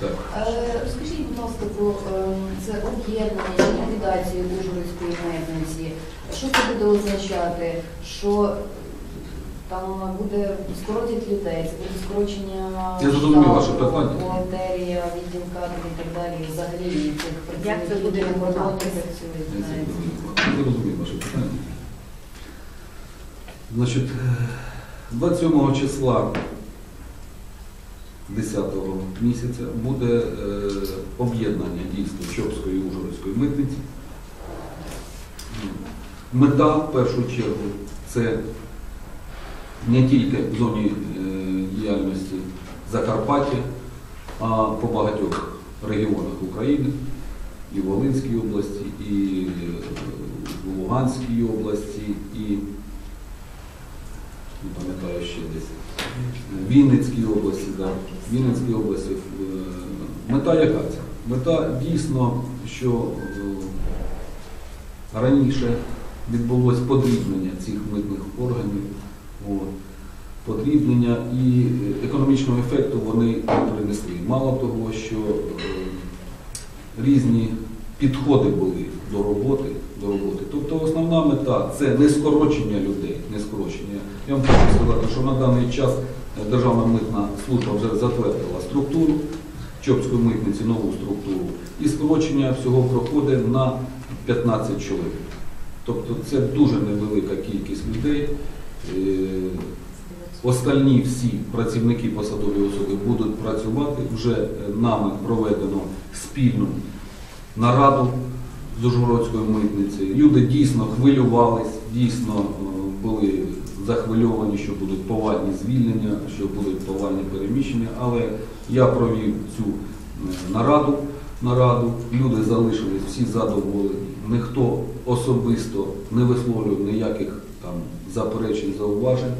Так. Е, Розкажіть, будь ласка, про ем, це об'єднання чи ліквідацію Ужгородської митниці. Що це буде означати? Що е, там буде скоротять людей, це буде скорочення Я зрозумів ваше питання. бухгалтерія, відділ кадрів і так далі, і взагалі цих Як це буде які на кордоні працюють. Я знаєте. Я зрозумів ваше питання. Значить, е, 27 числа 10 місяця буде е, об'єднання дійсно Чопської і Ужгородської митниці. Мета в першу чергу це не тільки в зоні е, діяльності Закарпаття, а по багатьох регіонах України, і в Волинській області, і е, в Луганській області, і не пам'ятаю ще десь. Вінницькій області, да. Вінницькій області. Е, Мета яка це? Мета дійсно, що е, раніше відбулось подрібнення цих митних органів. От. Подрібнення і е, економічного ефекту вони принесли. Мало того, що різні підходи були до роботи, до роботи. Тобто основна мета це не скорочення людей, не скорочення. Я вам хочу сказати, що на даний час Державна митна служба вже затвердила структуру Чопської митниці, нову структуру, і скорочення всього проходить на 15 чоловік. Тобто це дуже невелика кількість людей. Е, Остальні всі працівники посадові особи будуть працювати. Вже е, нами проведено спільну нараду з Ужгородською митницею. Люди дійсно хвилювались, дійсно е, були захвильовані, що будуть повальні звільнення, що будуть повальні переміщення. Але я провів цю е, нараду. нараду. Люди залишились всі задоволені. Ніхто особисто не висловлював ніяких там заперечень, зауважень.